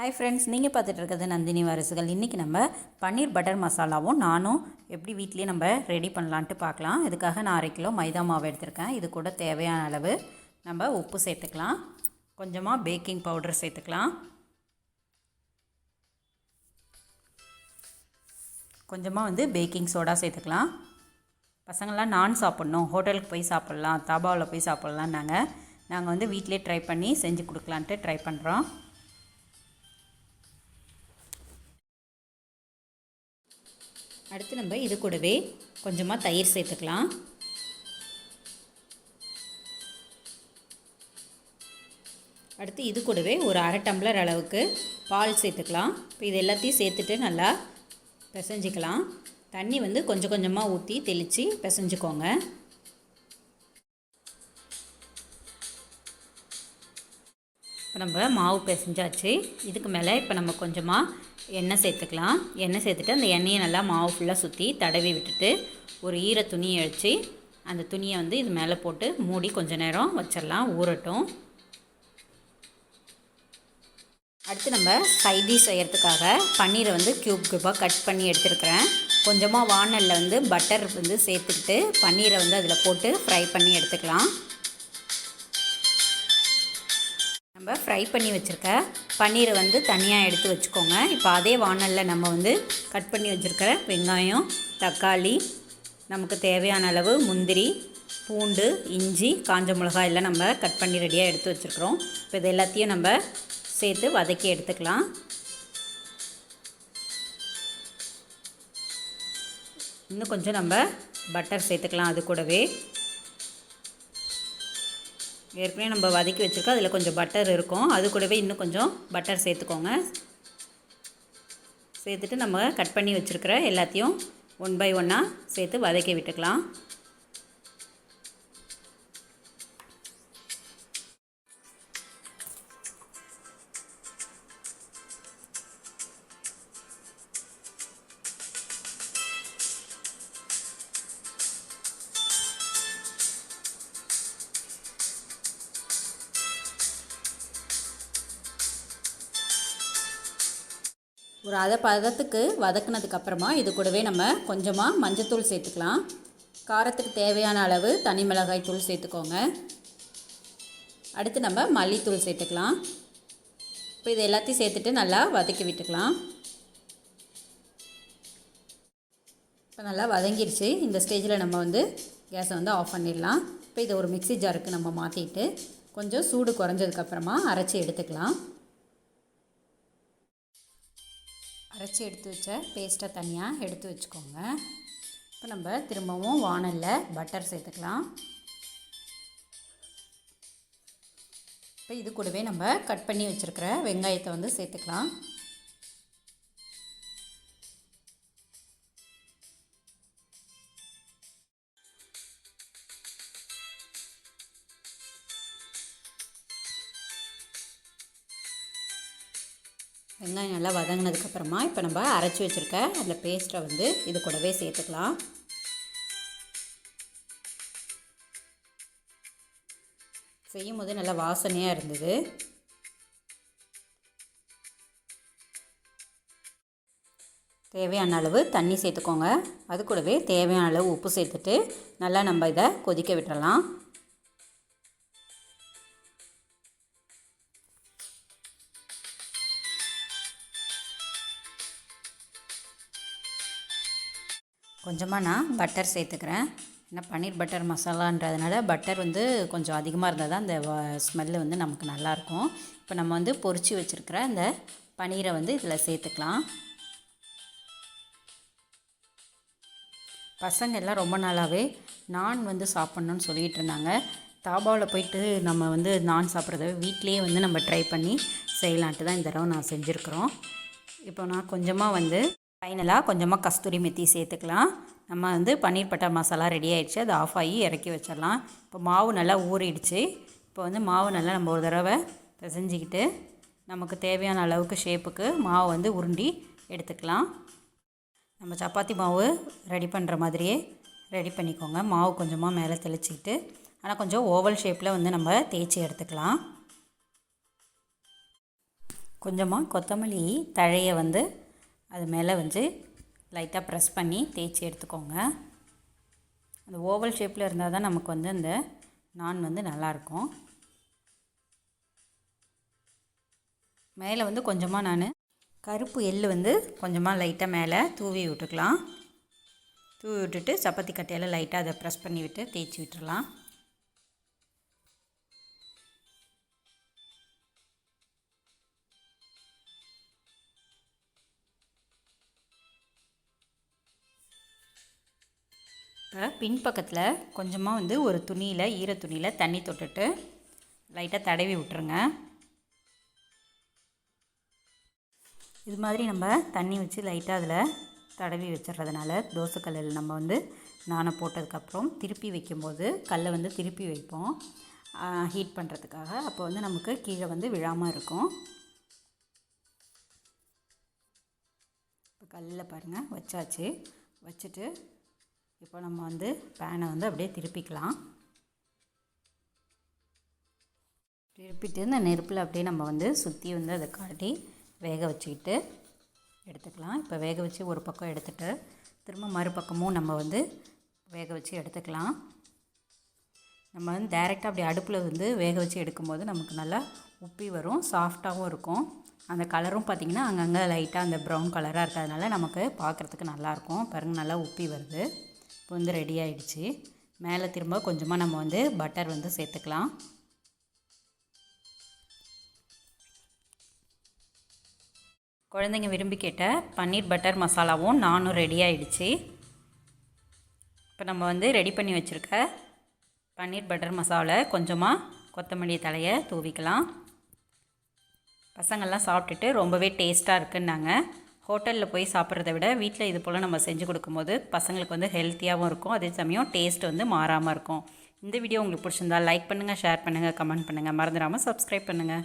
Hi friends நீங்கள் பார்த்துட்டு இருக்கிறது நந்தினி வாரிசுகள். இன்றைக்கி நம்ம பன்னீர் பட்டர் மசாலாவும் நானும் எப்படி வீட்லேயே நம்ம ரெடி பண்ணலான்ட்டு பார்க்கலாம். இதுக்காக நான் அரை கிலோ மைதா மாவு எடுத்திருக்கேன். இது கூட தேவையான அளவு நம்ம உப்பு சேர்த்துக்கலாம். கொஞ்சமாக பேக்கிங் பவுடர் சேர்த்துக்கலாம். கொஞ்சமாக வந்து பேக்கிங் சோடா சேர்த்துக்கலாம். பசங்கள்லாம் நான் சாப்பிட்ணும். ஹோட்டலுக்கு போய் சாப்பிட்லாம். தாபாவில் போய் சாப்பிட்லாம் நாங்கள் நாங்கள் வந்து வீட்டிலே ட்ரை பண்ணி செஞ்சு கொடுக்கலான்ட்டு ட்ரை பண்ணுறோம் அடுத்து நம்ம இது கூடவே கொஞ்சமாக தயிர் சேர்த்துக்கலாம். அடுத்து இது கூடவே ஒரு அரை டம்ளர் அளவுக்கு பால் சேர்த்துக்கலாம். இப்போ இது எல்லாத்தையும் சேர்த்துட்டு நல்லா பிசைஞ்சிக்கலாம். தண்ணி வந்து கொஞ்சம் கொஞ்சமாக ஊற்றி தெளித்து பிசைஞ்சுக்கோங்க. இப்போ நம்ம மாவு பிசைஞ்சாச்சு. இதுக்கு மேலே இப்போ நம்ம கொஞ்சமாக எண்ணெய் சேர்த்துக்கலாம். எண்ணெய் சேர்த்துட்டு அந்த எண்ணெயை நல்லா மாவு ஃபுல்லாக சுற்றி தடவி விட்டுட்டு ஒரு ஈர துணியை அடித்து அந்த துணியை வந்து இது மேலே போட்டு மூடி கொஞ்சம் நேரம் வச்சிடலாம். ஊறட்டும். அடுத்து நம்ம சைடி செய்கிறதுக்காக பன்னீரை வந்து க்யூப் க்யூப்பாக கட் பண்ணி எடுத்துருக்கிறேன். கொஞ்சமாக வானலில் வந்து பட்டர் வந்து சேர்த்துக்கிட்டு பன்னீரை வந்து அதில் போட்டு ஃப்ரை பண்ணி எடுத்துக்கலாம். இப்போ ஃப்ரை பண்ணி வச்சுருக்க பன்னீரை வந்து தனியாக எடுத்து வச்சுக்கோங்க. இப்போ அதே வானலில் நம்ம வந்து கட் பண்ணி வச்சுருக்கிற வெங்காயம் தக்காளி நமக்கு தேவையான அளவு முந்திரி பூண்டு இஞ்சி காஞ்ச மிளகாய் எல்லாம் நம்ம கட் பண்ணி ரெடியாக எடுத்து வச்சுருக்குறோம். இப்போ இது எல்லாத்தையும் நம்ம சேர்த்து வதக்கி எடுத்துக்கலாம். இன்னும் கொஞ்சம் நம்ம பட்டர் சேர்த்துக்கலாம் அது கூடவே. ஏற்கனவே நம்ம வதக்கி வச்சுருக்கோம். அதில் கொஞ்சம் பட்டர் இருக்கும். அது கூடவே இன்னும் கொஞ்சம் பட்டர் சேர்த்துக்கோங்க. சேர்த்துட்டு நம்ம கட் பண்ணி வச்சுருக்கிற எல்லாத்தையும் ஒன் பை ஒன்னாக சேர்த்து வதக்கி விட்டுக்கலாம். ஒரு அதை பதத்துக்கு வதக்குனதுக்கப்புறமா இது கூடவே நம்ம கொஞ்சமாக மஞ்சத்தூள் சேர்த்துக்கலாம். காரத்துக்கு தேவையான அளவு தனி மிளகாய் தூள் சேர்த்துக்கோங்க. அடுத்து நம்ம மல்லித்தூள் சேர்த்துக்கலாம். இப்போ இது எல்லாத்தையும் சேர்த்துட்டு நல்லா வதக்கி விட்டுக்கலாம். இப்போ நல்லா வதங்கிடுச்சு இந்த ஸ்டேஜில் நம்ம வந்து கேஸை வந்து ஆஃப் பண்ணிடலாம். இப்போ இதை ஒரு மிக்சி ஜாருக்கு நம்ம மாற்றிட்டு கொஞ்சம் சூடு குறைஞ்சதுக்கப்புறமா அரைச்சி எடுத்துக்கலாம். அரைச்சி எடுத்து வச்ச பேஸ்ட்டை தனியாக எடுத்து வச்சுக்கோங்க. இப்போ நம்ம திரும்பவும் வானலில் பட்டர் சேர்த்துக்கலாம். இப்போ இது கூடவே நம்ம கட் பண்ணி வச்சுருக்கிற வெங்காயத்தை வந்து சேர்த்துக்கலாம். வெங்காயம் நல்லா வதங்கினதுக்கப்புறமா இப்போ நம்ம அரைச்சி வச்சுருக்க அந்த பேஸ்ட்டை வந்து இது கூடவே சேர்த்துக்கலாம். செய்யும் போது நல்லா வாசனையாக இருந்தது. தேவையான அளவு தண்ணி சேர்த்துக்கோங்க. அது கூடவே தேவையான அளவு உப்பு சேர்த்துட்டு நல்லா நம்ம இதை கொதிக்க விட்டுறலாம். கொஞ்சமாக நான் பட்டர் சேர்த்துக்கிறேன். ஏன்னா பன்னீர் பட்டர் மசாலான்றதுனால பட்டர் வந்து கொஞ்சம் அதிகமாக இருந்தால் தான் அந்த ஸ்மெல்லு வந்து நமக்கு நல்லாயிருக்கும். இப்போ நம்ம வந்து பொரித்து வச்சுருக்கிற அந்த பன்னீரை வந்து இதில் சேர்த்துக்கலாம். பசங்க எல்லாம் ரொம்ப நாளாகவே நான் வந்து சாப்பிட்ணுன்னு சொல்லிகிட்டு இருந்தாங்க. தாபாவில் போயிட்டு நம்ம வந்து நான் சாப்பிட்றத வீட்லேயே வந்து நம்ம ட்ரை பண்ணி செய்யலான்ட்டு தான் இந்த தடவை நான் செஞ்சுருக்குறோம். இப்போ நான் கொஞ்சமாக வந்து ஃபைனலாக கொஞ்சமாக கஸ்தூரி மெத்தி சேர்த்துக்கலாம். நம்ம வந்து பன்னீர் பட்டர் மசாலா ரெடி ஆகிடுச்சு அது ஆஃப் ஆகி இறக்கி வச்சிடலாம். இப்போ மாவு நல்லா ஊறிடுச்சு. இப்போ வந்து மாவு நல்லா நம்ம ஒரு தடவை பிசைஞ்சிக்கிட்டு நமக்கு தேவையான அளவுக்கு ஷேப்புக்கு மாவு வந்து உருண்டி எடுத்துக்கலாம். நம்ம சப்பாத்தி மாவு ரெடி பண்ணுற மாதிரியே ரெடி பண்ணிக்கோங்க. மாவு கொஞ்சமாக மேலே தெளிச்சிக்கிட்டு ஆனால் கொஞ்சம் ஓவல் ஷேப்பில் வந்து நம்ம தேய்ச்சி எடுத்துக்கலாம். கொஞ்சமாக கொத்தமல்லி தழையை வந்து அது மேலே வந்து லைட்டாக ப்ரெஸ் பண்ணி தேய்ச்சி எடுத்துக்கோங்க. அந்த ஓவல் ஷேப்பில் இருந்தால் தான் நமக்கு வந்து அந்த நான் வந்து நல்லாயிருக்கும். மேலே வந்து கொஞ்சமாக நான் கருப்பு எள்ளு வந்து கொஞ்சமாக லைட்டாக மேலே தூவி விட்டுக்கலாம். தூவி விட்டுட்டு சப்பாத்தி கட்டையில் லைட்டாக அதை ப்ரெஸ் பண்ணி விட்டு தேய்ச்சி விட்டுடலாம் இப்போ பின்பக்கத்தில் கொஞ்சமாக வந்து ஒரு துணியில் ஈர துணியில் தண்ணி தொட்டுட்டு லைட்டாக தடவி விட்டுருங்க. இது மாதிரி நம்ம தண்ணி வச்சு லைட்டாக அதில் தடவி வச்சிடுறதுனால தோசைக்கல்லில் நம்ம வந்து நானை போட்டதுக்கப்புறம் திருப்பி வைக்கும்போது கல்லை வந்து திருப்பி வைப்போம். ஹீட் பண்ணுறதுக்காக அப்போ வந்து நமக்கு கீழே வந்து விழாமல் இருக்கும். இப்போ கல்லில் பாருங்கள் வச்சாச்சு. வச்சுட்டு இப்போ நம்ம வந்து பேனை வந்து அப்படியே திருப்பிக்கலாம். திருப்பிட்டு இந்த நெருப்பில் அப்படியே நம்ம வந்து சுற்றி வந்து அதை காட்டி வேக வச்சுக்கிட்டு எடுத்துக்கலாம். இப்போ வேக வச்சு ஒரு பக்கம் எடுத்துகிட்டு திரும்ப மறுபக்கமும் நம்ம வந்து வேக வச்சு எடுத்துக்கலாம். நம்ம வந்து டைரெக்டாக அப்படி அடுப்பில் வந்து வேக வச்சு எடுக்கும்போது நமக்கு நல்லா உப்பி வரும் சாஃப்டாகவும் இருக்கும். அந்த கலரும் பார்த்திங்கன்னா அங்கங்கே லைட்டாக அந்த ப்ரௌன் கலராக இருக்கிறதுனால நமக்கு பார்க்குறதுக்கு நல்லாயிருக்கும் பாருங்கள் நல்லா உப்பி வருது. இப்போ வந்து ரெடி ஆகிடுச்சு மேலே திரும்ப கொஞ்சமாக நம்ம வந்து பட்டர் வந்து சேர்த்துக்கலாம். குழந்தைங்க விரும்பி கேட்ட பன்னீர் பட்டர் மசாலாவும் நானும் ரெடி ஆகிடுச்சு இப்போ நம்ம வந்து ரெடி பண்ணி வச்சுருக்க பன்னீர் பட்டர் மசாலாவில் கொஞ்சமாக கொத்தமல்லி தலையை தூவிக்கலாம். பசங்கள்லாம் சாப்பிட்டுட்டு ரொம்பவே டேஸ்ட்டாக இருக்குன்னாங்க. ஹோட்டலில் போய் சாப்பிட்றத விட வீட்டில் இது போல் நம்ம செஞ்சு கொடுக்கும்போது பசங்களுக்கு வந்து ஹெல்த்தியாகவும் இருக்கும். அதே சமயம் டேஸ்ட் வந்து மாறாமல் இருக்கும். இந்த வீடியோ உங்களுக்கு பிடிச்சிருந்தா லைக் பண்ணுங்கள் ஷேர் பண்ணுங்கள் கமெண்ட் பண்ணுங்கள் மறந்துடாமல் சப்ஸ்கிரைப் பண்ணுங்கள்